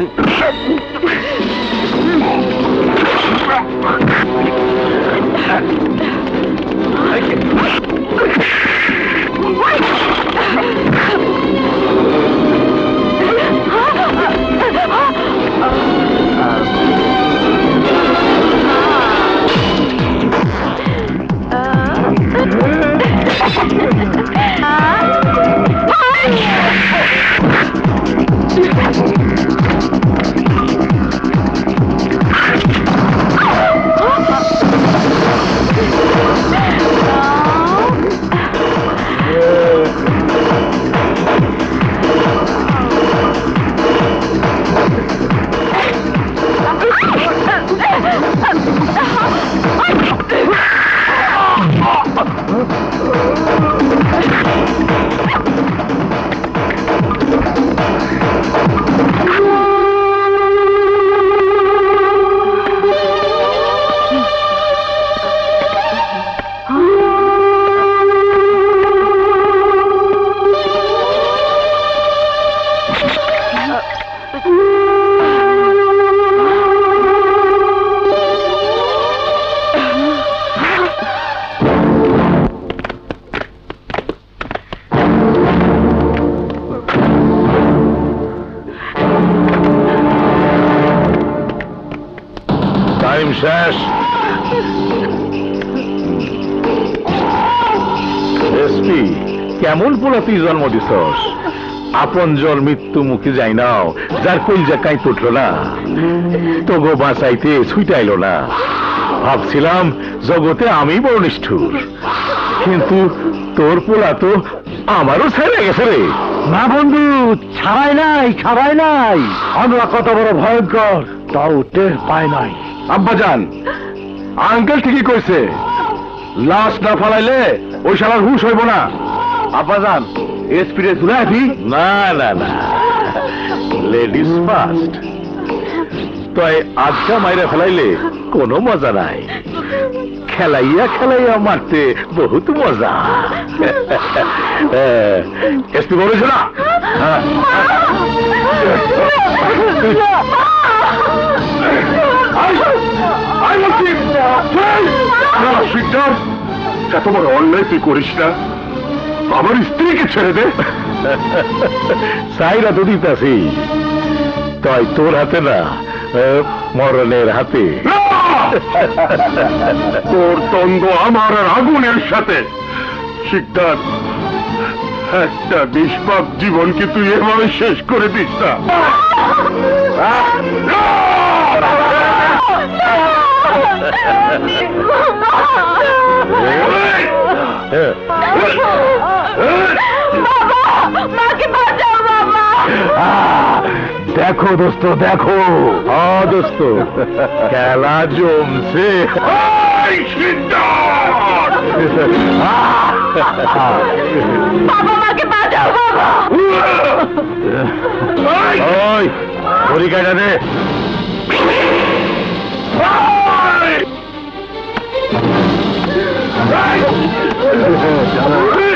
Ha, ha, ha. Time শেষ SP কেমন পোলা জন্ম দিছস? আপন জল মৃত্যু মুখে যাই নাও। যার কই জাকাই তুটলো না। তোগো বাঁচাইতে ছুটাইলো না। ভাবছিলাম, জগতে আমি বড় কিন্তু তোর পোলা তো আমারও ছেড়ে গেছে রে। না বন্ধু, ছাড়াই নাই ছাড়াই নাই। আমরা কত বড় ভয়ঙ্কর, তাও টের পায় নাই। আব্বাজান আঙ্কেল ঠিকই কইছে লাশ না ফালাইলে ওই শালার হুশ হইব না। আব্বাজান এসপিরে দি। না না না। লেডিস ফার্স্ট তাই আজকা মাইরা ফেলাইলে কোনো মজা নাই। খেলাইয়া খেলাইয়া মারতে বহুত মজা। এসপি বলেছে না এত বড় অন্যায় তুই করিস না। আমার স্ত্রীকে ছেড়ে দে। সাইরা তো দিতাছি। তাই তোর হাতে না মরণের হাতে। তোর দ্বন্দ্ব আমার আর আগুনের সাথে। শিকদার একটা নিষ্পাপ জীবনকে তুই এভাবে শেষ করে দিস না? দেখো দোস্ত দেখো। দোস্ত। খেলা জমছে। ওই দে। বাবা Oh, my God.